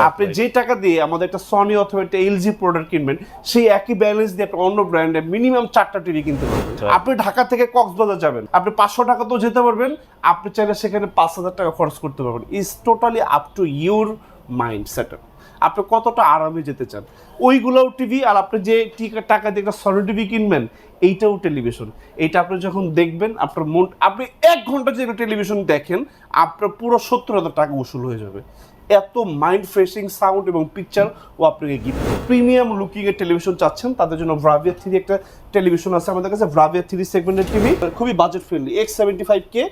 আপনি যে টাকা দিয়ে আমাদের একটা সনি অথবা একটা এলজি প্রোডাক্ট কিনবেন সেই একই ব্যালেন্স দিয়ে আপনি অন্য ব্র্যান্ডে মিনিমাম চারটা টিভি কিনতে পারবেন। আপনি ঢাকা থেকে কক্সবাজার যাবেন। আপনি পাঁচশো টাকা তো যেতে পারবেন। আপনি চাইলে সেখানে পাঁচ হাজার টাকা খরচ করতে পারবেন। Is totally up to your mindset আপনি কতটা আরামে যেতে চান। ওইগুলোও টিভি আর আপনি যে টিকা- টাকা দিয়ে একটা সনি টিভি কিনবেন এইটাও টেলিভিশন এইটা আপনি যখন দেখবেন আপনার মন আপনি এক ঘণ্টা যে টেলিভিশন দেখেন আপনার পুরো সত্তর হাজার টাকা উসুল হয়ে যাবে। এত মাইন্ড ফ্রেশিং সাউন্ড এবং পিকচার ও আপনাকে গিফট প্রিমিয়াম লুকিং এর টেলিভিশন চাচ্ছেন তাদের জন্য ব্রাভিয়া থ্রি একটা টেলিভিশন আছে আমাদের কাছে ব্রাভিয়া থ্রি সেগমেন্টের টিভি খুবই budget friendly X seventy five K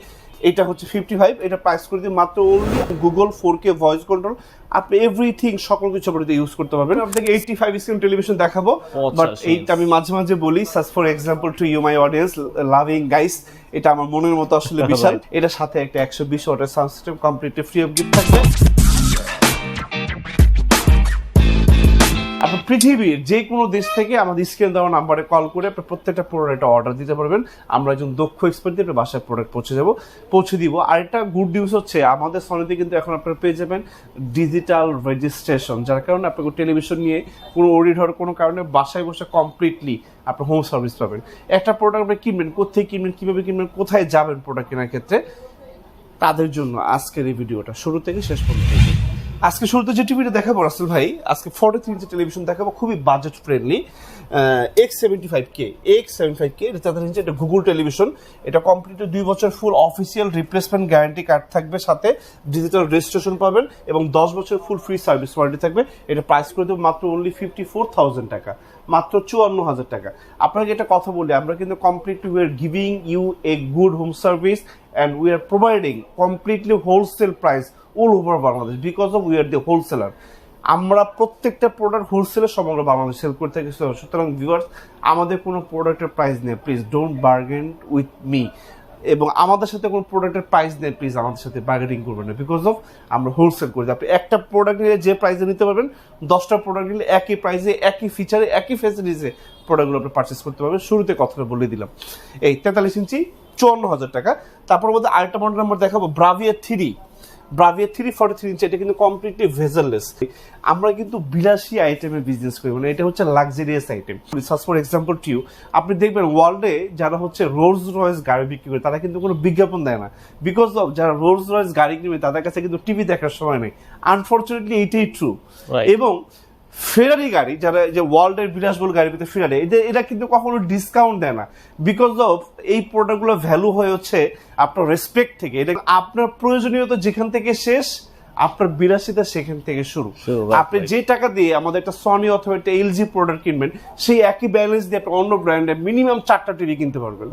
এটা হচ্ছে ফিফটি ফাইভ এটা প্রাইস করে দিয়ে মাত্র only Google four K voice control আপনি এভরিথিং সকল কিছু আপনাদের ইউজ করতে পারবেন। আপনাকে এইটটি ফাইভ স্ক্রিন টেলিভিশন দেখাবো বাট এইটা আমি মাঝে মাঝে বলি such for example to you my audience loving guys এটা আমার মনের মতো আসলে বিশাল। এটার সাথে একটা একশো বিশ ওয়াটের sound system completely free of gift থাকবে। পৃথিবীর যে কোনো দেশ থেকে আমাদের স্ক্রিন দেওয়া নাম্বারে কল করে আপনি প্রত্যেকটা প্রোডাক্ট অর্ডার দিতে পারবেন। আমরা একজন দক্ষ এক্সপার্ট দিয়ে আপনার বাসায় প্রোডাক্ট পৌঁছে যাব পৌঁছে দিব। আর একটা গুড নিউজ হচ্ছে, আমাদের সনিতে কিন্তু এখন আপনারা পেয়ে যাবেন ডিজিটাল রেজিস্ট্রেশন যার কারণে আপনাকে টেলিভিশন নিয়ে কোনো অডিট কোনো কারণে বাসায় বসে কমপ্লিটলি আপনি হোম সার্ভিস পাবেন। একটা প্রোডাক্ট আপনি কিনবেন কোথায় কিনবেন, কীভাবে কিনবেন, কোথায় যাবেন প্রোডাক্ট কেনার ক্ষেত্রে, তাদের জন্য আজকের এই ভিডিওটা শুরু থেকে শেষ পর্যন্ত আজকে শুরুতে যে টিভিটা দেখাবো, রাসেল ভাই, আজকে ফোর্টি থ্রি ইঞ্চি টেলিভিশন দেখাবো, খুবই budget friendly X seventy five K X seventy five K এটা তাদের এটা গুগল টেলিভিশন এটা কমপ্লিট দুই বছর full official replacement guarantee card থাকবে সাথে ডিজিটাল রেজিস্ট্রেশন পাবেন এবং দশ বছর ফুল ফ্রি সার্ভিস ওয়ারেন্টি থাকবে, এটা প্রাইস করে দেবো মাত্র অনলি ফিফটি ফোর থাউজেন্ড টাকা, মাত্র চুয়ান্ন হাজার টাকা। আপনাকে একটা কথা বলি, আমরা কিন্তু completely we are giving you a good home service and we are providing completely wholesale price all over Bangladesh because of we are the wholesaler আমরা প্রত্যেকটা প্রোডাক্ট হোলসেলে সমগ্র বাংলাদেশ সেল করে থাকি। সুতরাং ভিউয়ার্স আমাদের কোনো প্রোডাক্টের প্রাইস নেই। Please don't bargain with me এবং আমাদের সাথে কোনো প্রোডাক্টের প্রাইস নেই। প্লিজ আমাদের সাথে বার্গেনিং করবেন না। বিকজ অফ আমরা হোলসেল করি। আপনি একটা প্রোডাক্ট নিলে যে প্রাইসে নিতে পারবেন, দশটা প্রোডাক্ট নিলে একই প্রাইসে একই ফিচারে একই ফেসিলিটিসে প্রোডাক্টগুলো আপনি পারচেস করতে পারবেন। শুরুতে কথাটা বলে দিলাম। এই তেতাল্লিশ ইঞ্চি চুয়ান্ন হাজার টাকা। তারপর মধ্যে আরেকটা মডেল নাম্বার দেখাবো Bravia three Bravia three forty three inch এটা কিন্তু কমপ্লিটলি ভেজারলেস আমরা কিন্তু বিলাসী আইটেমে বিজনেস করি মানে এটা হচ্ছে luxurious item such for example to you আপনি দেখবেন ওয়ার্ল্ডে যারা হচ্ছে রোলস রয়েস গাড়ি বিক্রি করে তারা কিন্তু কোনো বিজ্ঞাপন দেয় না। বিকজ অফ যারা রোলস রয়েস গাড়ি কিনবে তাদের কাছে কিন্তু টিভি দেখার সময় নেই। আনফর্চুনেটলি এইটাই ট্রু এবং ফেরারি গাড়ি যারা যে ওয়ার্ল্ডের বিলাসবহুল গাড়ির ভিতরে ফেরারি এদের এরা কিন্তু কখনো ডিসকাউন্ট দেয় না। বিকজ অফ এই প্রোডাক্টগুলো ভ্যালু হয়ে হচ্ছে আপনার রেসপেক্ট থেকে। এটা আপনার প্রয়োজনীয়তা যেখান থেকে শেষ আপনার বিলাসিতা সেখান থেকে শুরু। আপনি যে টাকা দিয়ে আমাদের একটা সনি অথবা একটা এলজি প্রোডাক্ট কিনবেন সেই একই ব্যালেন্স দিয়ে আপনি অন্য ব্র্যান্ডের মিনিমাম চারটা টিভি কিনতে পারবেন.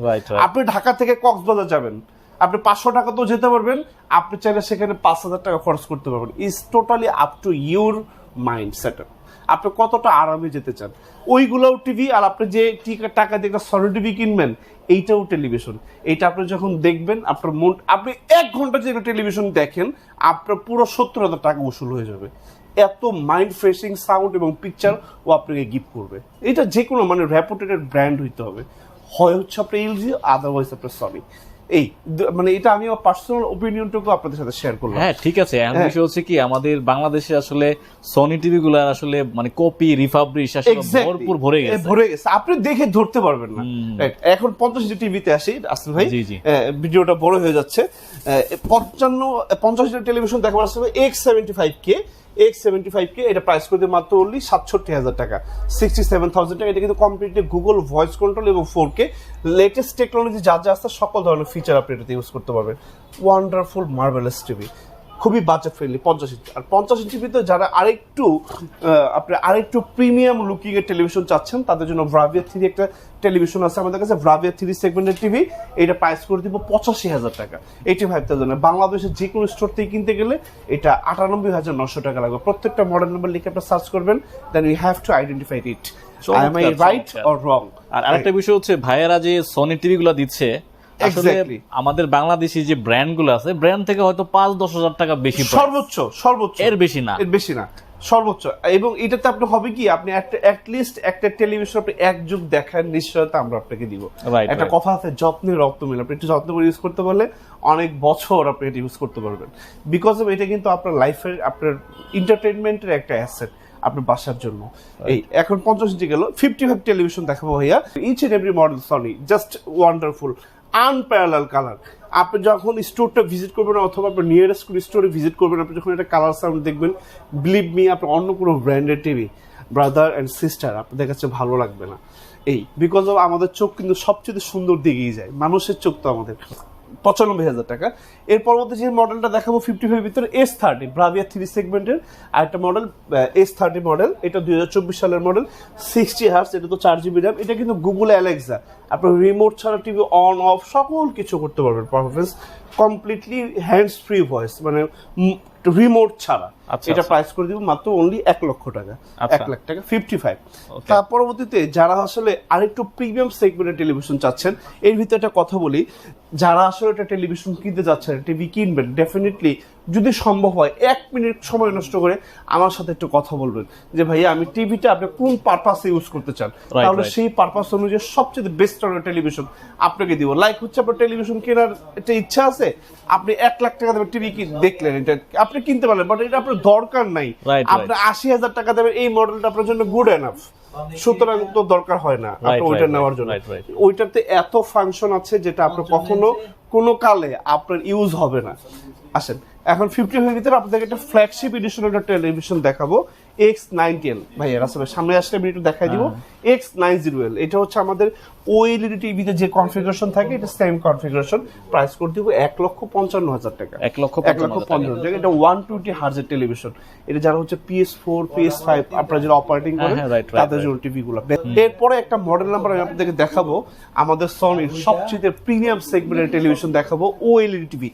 আপনি ঢাকা থেকে কক্সবাজার যাবেন। আপনি পাঁচশো টাকা তো যেতে পারবেন। আপনি চাইলে সেখানে পাঁচ হাজার টাকা খরচ করতে পারবেন। Is totally up to your mindset আপনি কতটা আরামে যেতে চান? ওইগুলোও টিভি আর আপনি যে টিকা- টাকা দিয়ে সনি টিভি কিনবেন, এইটাও টেলিভিশন। এইটা আপনি যখন দেখবেন, আপনার মন আপনি এক ঘণ্টা যে টেলিভিশন দেখেন, আপনার পুরো সত্তর হাজার টাকা উসুল হয়ে যাবে। এত মাইন্ড ফ্রেশিং সাউন্ড এবং পিকচার ও আপনাকে গিফট করবে। এটা যে কোনো মানে র্যাপুটেড ব্র্যান্ড হইতে হবে। হয় হচ্ছে আপনার এলজি আদারওয়াইজ আপনার সনি এই মানে এটা আমি আমার পার্সোনাল ওপিনিয়নটুকু আপনাদের সাথে শেয়ার করলাম। হ্যাঁ ঠিক আছে। এখন হ্যাঁ। বিষয় হচ্ছে কি আমাদের বাংলাদেশে আসলে সনি টিভি গুলার আসলে মানে কপি রিফাবরিশ আসলে ভরপুর ভরে গেছে। ভরে গেছে। আপনি দেখে ধরতে পারবেন না। এখন পঞ্চাশ ইঞ্চি টিভিতে আসি আসল ভাই। জি, জি। এ, ভিডিওটা বড় হয়ে যাচ্ছে। এ, পঞ্চান্ন পঞ্চাশ ইঞ্চি টেলিভিশন দেখাবার আসলে X seventy five K X seventy five K এটা প্রাইস করে দিয়ে মাত্র অনলি সাতষট্টি হাজার টাকা। সিক্সটি সেভেন থাউজেন্ড টাকা। এটা কিন্তু কমপ্লিটলি গুগল ভয়েস কন্ট্রোল এবং ফোর কে লেটেস্ট টেকনোলজি যা যা আসতে সকল ধরনের ফিচার আপনি এটাতে ইউজ করতে পারবেন। ওয়ান্ডারফুল মার্ভেলাস টিভি খুবই বাজেট ফ্রেন্ডলি পঞ্চাশ ইঞ্চি আর পঞ্চাশ ইঞ্চির ভিতরে যারা আরেকটু আপনি আরেকটু প্রিমিয়াম লুকিং এর টেলিভিশন চাচ্ছেন তাদের জন্য ব্রাভিয়া থ্রি একটা টেলিভিশন আছে আমাদের কাছে ব্রাভিয়া থ্রি সেগমেন্টের টিভি এটা প্রাইস করে দিব পঁচাশি হাজার টাকা। এইটি ফাইভ থাউজেন্ড বাংলাদেশের যে কোনো স্টোর থেকে কিনতে গেলে এটা আটানব্বই হাজার নশো টাকা লাগবে। প্রত্যেকটা মডেল নাম্বার লিখে আপনার সার্চ করবেন then you have to identify it I am I right or wrong আর আরেকটা বিষয় হচ্ছে ভাইয়েরা যে সনি টিভি গুলা দিচ্ছে আসলে আমাদের বাংলাদেশি যে ব্র্যান্ডগুলো আছে ব্র্যান্ড থেকে হয়তো পাঁচ দশ হাজার টাকা বেশি সর্বোচ্চ সর্বোচ্চ। এর বেশি না। এর বেশি না। সর্বোচ্চ। এবং এটাতে আপনি হবে কি? আপনি একটা অ্যাটলিস্ট একটা টেলিভিশন আপনি এক যুগ দেখার নিশ্চয়তা আমরা আপনাকে দিব। একটা কথা আছে যত্নে রক্ত মিলে। আপনি একটু যত্ন করে ইউজ করতে পারলে অনেক বছর আপনি এটা ইউজ করতে পারবেন। বিকজ অফ এটা কিন্তু আপনার লাইফের আপনার এন্টারটেনমেন্টের একটা অ্যাসেট আপনার বাসার জন্য। এই এখন পঞ্চাশ ইঞ্চি গেল। ফিফটি ফাইভ টেলিভিশন দেখাবো ভাইয়া। Each and every model Sony just wonderful unparallel colour আপনি যখন স্টোরটা ভিজিট করবেন অথবা আপনার নিয়ারেস্ট কোনো স্টোরে ভিজিট করবেন, আপনি যখন একটা কালার সাউন্ড দেখবেন বিলিভ মি আপনার অন্য কোনো ব্র্যান্ডের টিভি ব্রাদার অ্যান্ড সিস্টার আপনাদের কাছে ভালো লাগবে না। এই বিকজ অফ আমাদের চোখ কিন্তু সবচেয়ে সুন্দর দিকেই যায়। মানুষের চোখ তো আমাদের। পঁচানব্বই হাজার টাকা। এর পরবর্তী যে মডেলটা দেখাবো ফিফটি ফাইভ ভিতরে এস থার্টি ব্রাভিয়া থ্রি সেগমেন্টের আর একটা মডেল এস থার্টি মডেল এটা দুই হাজার চব্বিশ সালের মডেল সিক্সটি হার্স এটা তো চার জিবি র্যাম এটা কিন্তু গুগল অ্যালেক্সা আপনার রিমোট ছাড়া টিভি অন অফ সকল কিছু করতে পারবেন performance completely hands free voice মানে রিমোট ছাড়া আচ্ছা, এটা আচ্ছা। প্রাইস করে দিব মাত্র অনলি এক লক্ষ টাকা আচ্ছা। এক লাখ টাকা ফিফটি ফাইভ তার পরবর্তীতে যারা আসলে আরেকটু প্রিমিয়াম সেগমেন্টের টেলিভিশন চাচ্ছেন এর ভিতরে একটা কথা বলি যারা আসলে একটা টেলিভিশন কিনতে যাচ্ছেন টিভি কিনবেন ডেফিনেটলি যদি সম্ভব হয় এক মিনিট সময় নষ্ট করে আমার সাথে একটু কথা বলবেন। যে ভাইয়া আমি টিভিটা আপনি কোন পারপাসে ইউজ করতে চান? তাহলে সেই পারপাস অনুযায়ী সবচেয়ে বেস্ট টেলিভিশন আপনাকে দিব। লাইক হচ্ছে আপনার টেলিভিশন কেনার একটা ইচ্ছা আছে? আপনি এক লাখ টাকা দেবেন টিভি কি দেখলেন এটা। আপনি কিনতে পারলেন বাট এটা আপনার দরকার নাই. আপনার আশি হাজার টাকা দেবেন এই মডেলটা আপনার জন্য গুড এনাফ সুতরাং তো দরকার হয় না ওইটা নেওয়ার জন্য. ওইটাতে এত ফাংশন আছে যেটা আপনার কখনো কোনো কালে আপনার ইউজ হবে না। আসেন এখন ফিফটি এর ভিতরে আপনাদের একটা ফ্ল্যাগশিপ এডিশন একটা টেলিভিশন দেখাবো এক্স নাইনটিন ভাইয়ের আসলে সামনে আসলে আমি একটু দেখাই দিব। এক্স নাইন জিরো এল এটা হচ্ছে আমাদের ওএলইডি টিভিতে যে কনফিগারেশন থাকে এটা সেম কনফিগারেশন প্রাইস এক লক্ষ পঞ্চান্ন হাজার টাকা। এক লক্ষ এক লক্ষ পঞ্চান্ন টাকা এটা ওয়ান টোয়েন্টি হার্জের টেলিভিশন এটা যারা হচ্ছে পিএস ফোর পিএস ফাইভ আপনারা যারা অপারেটিং হ্যাঁ, করেন হ্যাঁ, তাদের জন্য টিভি গুলো। এরপরে একটা মডেল নাম্বার আমি আপনাদেরকে দেখাবো আমাদের সনির সবচেয়ে প্রিমিয়াম সেগমেন্টের টেলিভিশন দেখাবো OLED TV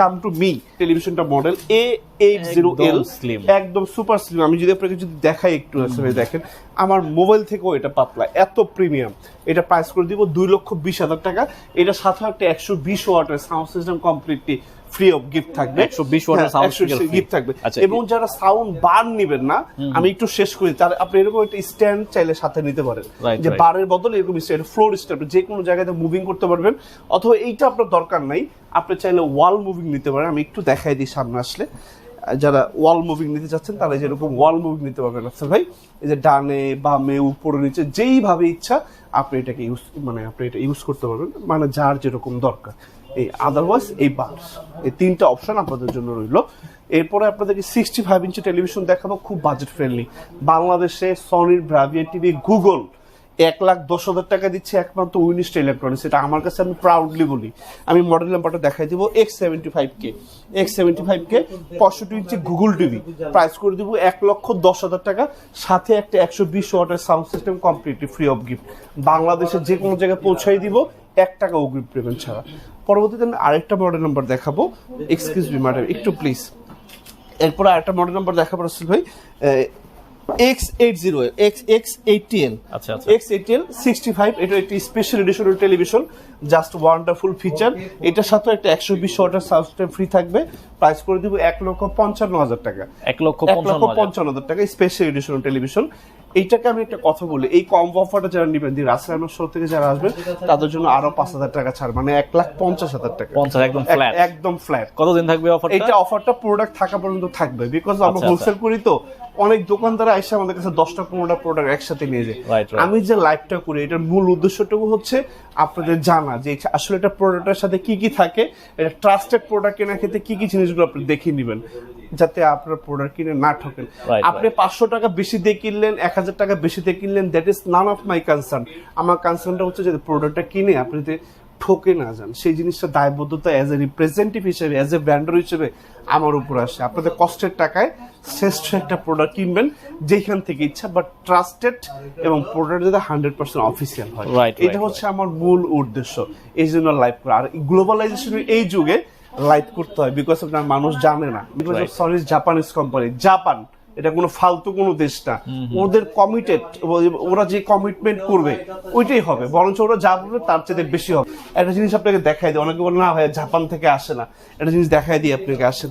come to me টেলিভিশনটা model A eight zero L একদম একদম সুপার স্লিম আমি যদি আপনাকে যদি দেখাই একটু দেখেন আমার মোবাইল থেকেও এটা পাতলা এত প্রিমিয়াম। এটা প্রাইস করে দিব দুই লক্ষ বিশ হাজার টাকা। এটা সাথে একটা একশো বিশ ওয়াটের sound system completely free of gift থাকবে। 120 watt এর sound speaker free। গিফট থাকবে। আচ্ছা, এবং যারা সাউন্ড বার নিবেন না আমি একটু শেষ করি। তার আপনি এরকম একটা স্ট্যান্ড চাইলে সাথে নিতে পারেন। যে. বারের বদলে এরকম স্ট্যান্ড ফ্লোর স্ট্যান্ড যে কোনো জায়গাতে মুভিং করতে পারবেন। অথবা এইটা আপনার দরকার নাই। আপনি চাইলে ওয়াল মুভিং নিতে পারেন। আমি একটু দেখাই দিই সামনে আসলে। যারা ওয়াল মুভিং নিতে চাচ্ছেন, তারা যেরকম ওয়াল মুভিং নিতে পারবেন। আফসার ভাই, এই যে ডানে, বামে, উপরে, নিচে, যেইভাবে ইচ্ছা, আপনি এটাকে ইউজ মানে আপনি এটা ইউজ করতে পারবেন। মানে যার যেরকম দরকার। এই আদারওয়াইজ এই বার এই তিনটা অপশন আপনাদের জন্য রইল। এরপরে আপনাদেরকে সিক্সটি ফাইভ ইঞ্চি টেলিভিশন দেখাবো, খুব বাজেট ফ্রেন্ডলি বাংলাদেশে সনির ব্রাভিয়া টিভি গুগল এক লাখ দশ হাজার টাকা দিচ্ছে একমাত্র উইনিস্ট ইলেকট্রনিক্স, এটা আমার কাছে আমি প্রাউডলি বলি। আমি মডেল নাম্বারটা দেখাই দিব X seventy five K X seventy five K পঁয়ষট্টি ইঞ্চি গুগল টিভি প্রাইস করে দিব এক লক্ষ দশ হাজার টাকা, সাথে একটা একশো বিশ ওয়াটের sound system completely free of gift বাংলাদেশের যে কোনো জায়গায় পৌঁছাই দিব, এক টাকা অগ্রিম পেমেন্ট ছাড়া। পরবর্তীতে আমি আরেকটা মডেল নাম্বার দেখাবো। এক্সকিউজ মি ম্যাডাম একটু প্লিজ এরপরে আরেকটা মডেল নাম্বার দেখাবো রাসেল ভাই। X eight zero X X eighty L আচ্ছা। X eighty L sixty five এটা একটি special additional television just wonderful feature এটার সাথে একটা একশো বিশ ওয়াটার সাবস্টেম ফ্রি থাকবে। প্রাইস করে দিব এক লক্ষ পঞ্চান্ন হাজার টাকা। এক লক্ষ পঞ্চান্ন হাজার। টাকা স্পেশাল এডিশনাল টেলিভিশন এইটাকে আমি একটা কথা বলি এই কম অফারটা যারা নিবেন রাসায়নিক শো থেকে যারা আসবেন তাদের জন্য আরও পাঁচ হাজার টাকা ছাড় মানে এক লাখ পঞ্চাশ হাজার টাকা। পঞ্চাশ একদম ফ্ল্যাট একদম ফ্ল্যাট কতদিন থাকবে অফারটা এটা অফারটা প্রোডাক্ট থাকা পর্যন্ত থাকবে বিকজ আমরা আচ্ছা, হোলসেল করি তো অনেক দোকানদার এসে আমাদের কাছে দশটা পনেরোটা প্রোডাক্ট একসাথে নিয়ে যায়. আমি যে লাইভটা করি এটার মূল উদ্দেশ্যটুকু হচ্ছে আপনাদের জানা যে আসলে এটা প্রোডাক্টের সাথে কি কি থাকে এটা ট্রাস্টেড প্রোডাক্ট কেনার ক্ষেত্রে কি কি জিনিসগুলো আপনি দেখে নেবেন। যাতে আপনার প্রোডাক্ট কিনে না ঠকেন। আপনি পাঁচশো টাকা বেশি দিয়ে কিনলেন এক হাজার টাকা বেশি দিয়ে কিনলেন that is none of my concern আমার কনসার্নটা হচ্ছে যে প্রোডাক্টটা কিনে আপনি ঠকে না যান। সেই জিনিসটা দায়বদ্ধতা অ্যাজ এ রিপ্রেজেন্টেটিভ হিসেবে অ্যাজ এ ব্র্যান্ডার হিসেবে আমার উপর আসে। আপনাদের কষ্টের টাকায় শ্রেষ্ঠ একটা প্রোডাক্ট কিনবেন যেখান থেকে ইচ্ছা বাট ট্রাস্টেড এবং প্রোডাক্ট যাতে হান্ড্রেড পার্সেন্ট অফিসিয়াল হয়। এটা হচ্ছে আমার মূল উদ্দেশ্য। এই জন্য লাইভ করা। আর গ্লোবালাইজেশনের এই যুগে লাইভ করতে হয় বিকজ আপনার মানুষ জানে না। Because Right. Sorry Japanese company Japan এটা কোনো ফালতু কোনো দেশ না। ওদের কমিটেড ওরা যে কমিটমেন্ট করবে ওইটাই হবে। বরঞ্চ ওরা যা বলবে তার চেয়ে বেশি হবে। একটা জিনিস আপনাকে দেখাই দিই অনেকে বলে না ভাই জাপান থেকে আসে না। একটা জিনিস দেখাই দিই আপনাকে আসেন।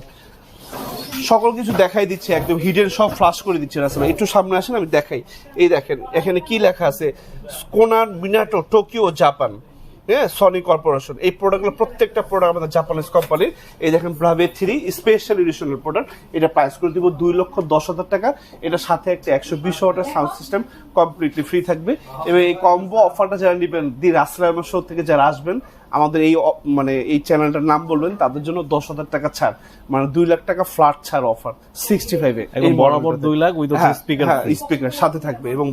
সকল কিছু দেখাই দিচ্ছে একদম হিডেন সব ফ্লাশ করে দিচ্ছে ভাই। একটু সামনে আসেন আমি দেখাই। এই দেখেন এখানে কি লেখা আছে? Konan Minato Tokyo Japan. হ্যাঁ সনি কর্পোরেশন এই প্রোডাক্টগুলো প্রত্যেকটা প্রোডাক্ট আমাদের জাপানিজ কোম্পানির এই দেখেন ব্রাভে থ্রি স্পেশাল এডিশনের প্রোডাক্ট এটা প্রাইস করে দিব দুই লক্ষ দশ হাজার টাকা। এটা সাথে একটা একশো বিশ ওয়াটের সাউন্ড সিস্টেম কমপ্লিটলি ফ্রি থাকবে। এবং এই কম্বো অফারটা যারা নেবেন দি রাসলামের শো থেকে যারা আসবেন আমাদের এই মানে এই চ্যানেলটার নাম বলবেন তাদের জন্য দশ হাজার টাকা ছাড়। মানে দুই লাখ টাকা ফ্ল্যাট ছাড় অফার সিক্সটি ফাইভে বরাবর দুই লাখ উইথ স্পিকার স্পিকার সাথে থাকবে। এবং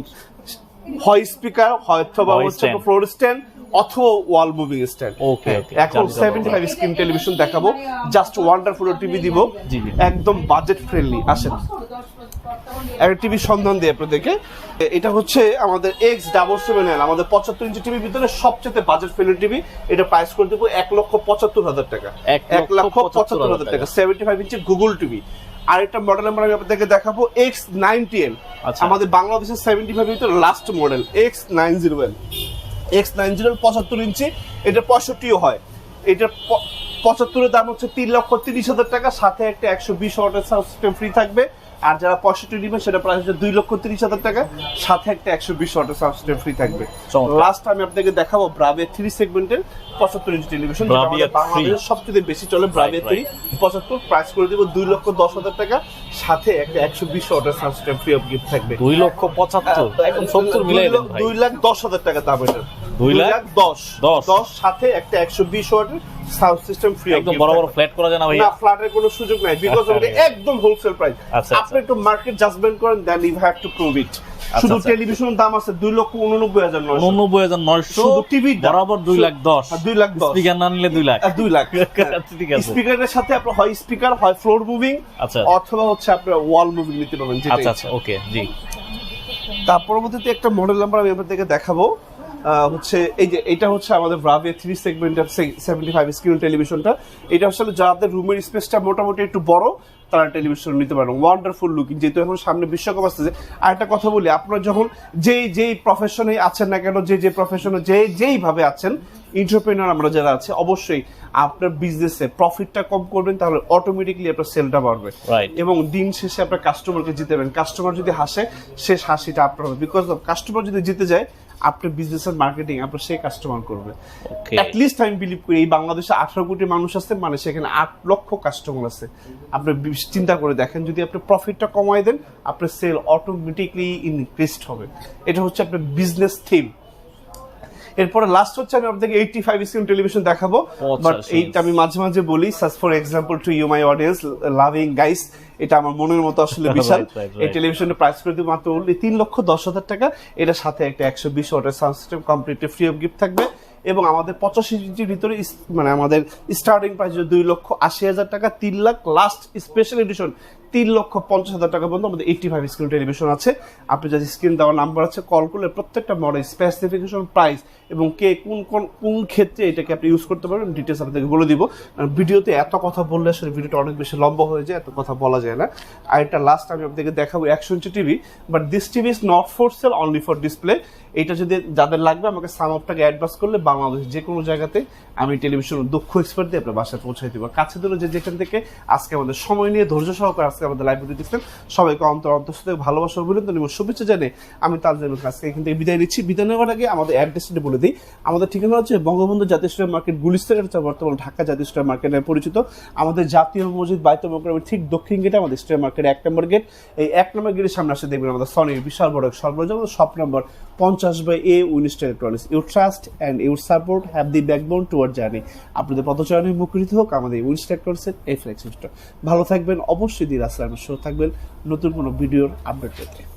হয় স্পিকার হয় হচ্ছে ফ্লোর স্ট্যান্ড অথবা wall moving stand. Okay, okay. এখন সেভেন্টি ফাইভ স্ক্রিন টেলিভিশন দেখাবো। জাস্ট ওয়ান্ডারফুল টিভি দিব। একদম বাজেট ফ্রেন্ডলি আসেন। একটা টিভি সন্ধান দিয়ে আপনাদেরকে। এটা হচ্ছে আমাদের এক্স ডাবল সেভেন এল আমাদের পঁচাত্তর ইঞ্চি টিভির ভিতরে সবচেয়ে বাজেট ফ্রেন্ডলি টিভি এটা প্রাইস করে দেবো এক লক্ষ পঁচাত্তর হাজার টাকা। এক লক্ষ পঁচাত্তর হাজার টাকা। Seventy five inch Google TV আরেকটা মডেল আমরা আমি আপনাদেরকে দেখাবো এক্স নাইনটি এল। আমাদের বাংলাদেশের সেভেন্টি ফাইভ ভিতরে last model X nine zero L X nine zero পঁচাত্তর ইঞ্চি, এটা পঁয়ষট্টিও হয়। এটার পঁচাত্তরের দাম হচ্ছে তিন লক্ষ তিরিশ হাজার টাকা, সাথে একটা একশো বিশ ওয়াটের সাউন্ড সিস্টেম ফ্রি থাকবে। আর যারা পঁয়ষট্টি নেবেন সেটা প্রাইস হচ্ছে দুই লক্ষ তিরিশ হাজার টাকা। সাথে একটা একশো বিশ ওয়াটের সাউন্ড ফ্রি থাকবে। লাস্ট আমি আপনাকে দেখাবো ব্রাভে থ্রি সেগমেন্টের পঁচাত্তর ইঞ্চি টেলিভিশন যেটা Bravia আমাদের 3 বাংলাদেশের সবচেয়ে বেশি চলে ব্রাভে থ্রি পঁচাত্তর প্রাইস করে দিব দুই লক্ষ দশ হাজার টাকা। সাথে একটা একশো বিশ ওয়াটের সাউন্ড ফ্রি অফ গিফট থাকবে। দুই লক্ষ পঁচাত্তর। সত্তর মিলাই দুই লাখ দশ হাজার টাকা দাম এটা। দুই লাখ দশ। দশ। দশ সাথে একটা একশো বিশ ওয়াটের সাউন্ড সিস্টেম ফ্রি একদম বড় বড় ফ্ল্যাট করা যায় না না ফ্ল্যাটের কোনো সুযোগ নাই বিকজ আচ্ছা, এটা একদম হোলসেল প্রাইস আচ্ছা, আপনি একটু মার্কেট জাজমেন্ট করেন then you have to prove it শুধু আচ্ছা। টেলিভিশনের দাম আছে দুই লক্ষ উননব্বই হাজার নয়শো। উননব্বই হাজার নয়শো শুধু র বরাবর দুই লাখ দশ। আর দুই লাখ দশ। স্পিকার না নিলে দুই লাখ। দুই লাখ। আচ্ছা, ঠিক আছে। স্পিকারের সাথে আপনার হয় স্পিকার হয় ফ্লোর মুভিং আচ্ছা। অথবা হচ্ছে আপনার ওয়াল মুভিং নিতে পারবেন আচ্ছা আচ্ছা ওকে জি। তার পরবর্তীতে একটা মডেল নাম্বার আমি আপনাদেরকে দেখাবো। হচ্ছে এই যে এটা হচ্ছে আমাদের ব্রাভে থ্রি সেগমেন্টের সেভেন্টি ফাইভ স্ক্রিন টেলিভিশনটা এটা আসলে যাদের রুমের স্পেসটা মোটামুটি একটু বড় তারা টেলিভিশন নিতে পারেন ওয়ান্ডারফুল লুকিং যেহেতু এখন সামনে বিশ্বকাপ আসতেছে। আর একটা কথা বলি আপনারা যখন যেই যেই প্রফেশনে আছেন না কেন যে যে প্রফেশনে যে যেইভাবে আছেন ইন্টারপ্রেনার আমরা যারা আছে অবশ্যই আপনার বিজনেসে প্রফিটটা কম করবেন তাহলে অটোমেটিকলি আপনার সেলটা বাড়বে। এবং দিন শেষে আপনার কাস্টমারকে জিতেবেন কাস্টমার যদি হাসে শেষ হাসিটা আপনার হবে। বিকজ কাস্টমার যদি জিতে যায় আপনার বিজনেসের মার্কেটিং আপনার সে কাস্টমার করবে। অ্যাটলিস্ট আমি বিলিভ করি এই বাংলাদেশে আঠারো কোটি মানুষ আছে মানে সেখানে আট লক্ষ কাস্টমার আছে। আপনি চিন্তা করে দেখেন যদি আপনি প্রফিটটা কমাই দেন আপনার সেল অটোমেটিকলি ইনক্রিজড হবে। এটা হচ্ছে আপনার বিজনেস থিম এরপরে লাস্ট হচ্ছে আমি আপনাকে এইটি ফাইভ স্ক্রিন টেলিভিশন দেখাবো বাট এইটা আমি মাঝে মাঝে বলি such for example to you my audience loving guys এটা আমার মনের মতো আসলে বিশাল। এই টেলিভিশনের প্রাইস করে দিব মাত্র only তিন লক্ষ দশ হাজার টাকা। এটার সাথে একটা একশো বিশ ওয়াটের sound system completely free of gift থাকবে। এবং আমাদের পঁচাশি ইঞ্চির ভিতরে মানে আমাদের স্টার্টিং প্রাইস দুই লক্ষ আশি হাজার টাকা তিন লাখ লাস্ট স্পেশাল এডিশন তিন লক্ষ পঞ্চাশ হাজার টাকা পর্যন্ত আমাদের এইটটি ফাইভ স্ক্রিন টেলিভিশন আছে। আপনি যদি স্ক্রিন দেওয়ার নাম্বার আছে কল করলে প্রত্যেকটা মডেল স্পেসিফিকেশন প্রাইস এবং কে কোন কোন কোন ক্ষেত্রে এটাকে আপনি ইউজ করতে পারবেন ডিটেলস আপনাদেরকে বলে দিব। ভিডিওতে এত কথা বললে আসলে ভিডিওটা অনেক বেশি লম্বা হয়ে যায়, এত কথা বলা যায় না। আর এটা লাস্ট আমি আপনাদেরকে দেখাবো একশো ইঞ্চি TV but this TV is not for sale only for display এটা যদি যাদের লাগবে, আমাকে সাম অফ টাকা অ্যাডভান্স করলে বাংলাদেশ যে কোনো জায়গাতে আমি টেলিভিশন দক্ষ এক্সপার্ট দিয়ে আপনার বাসায় পৌঁছাই দিব। কাছে দূরে যে যেখান থেকে আজকে আমাদের সময় নিয়ে ধৈর্য সহকারে আজকে আমাদের লাইব্রেরি দেখছেন, সবাইকে অন্তর অন্তর সাথে ভালোবাসা, অভিনন্দন এবং শুভেচ্ছা জানে আমি তালজানুল আজকে এখান থেকে বিদায় নিচ্ছি। বিদায় নেওয়ার আগে আমাদের অ্যাড্রেসটি বলে দিই আমাদের ঠিকানা হচ্ছে বঙ্গবন্ধু জাতীয় স্টোর মার্কেট হচ্ছে বর্তমান ঢাকা জাতীয় স্টোর মার্কেট নামে পরিচিত। আমাদের জাতীয় মসজিদ বাইতুল মোকরমের ঠিক দক্ষিণ গেটে আমাদের স্টোর মার্কেট এক নম্বর গেট এই এক নম্বর গেটের সামনে আসে দেখবেন আমাদের সনির বিশাল বড় এক সর্বজ শপ নম্বর পঞ্চাশ by a Winstar electronics your trust and your support have the backbone toward journey আপনাদের পদচারণে মুখরিত হোক আমাদের উইনস্টার ইলেকট্রনিক্সের এই ফ্লেক্স স্টোর ভালো থাকবেন, অবশ্যই দিন আসলামের শো থাকবেন। নতুন কোনো ভিডিওর আপডেট পেতে।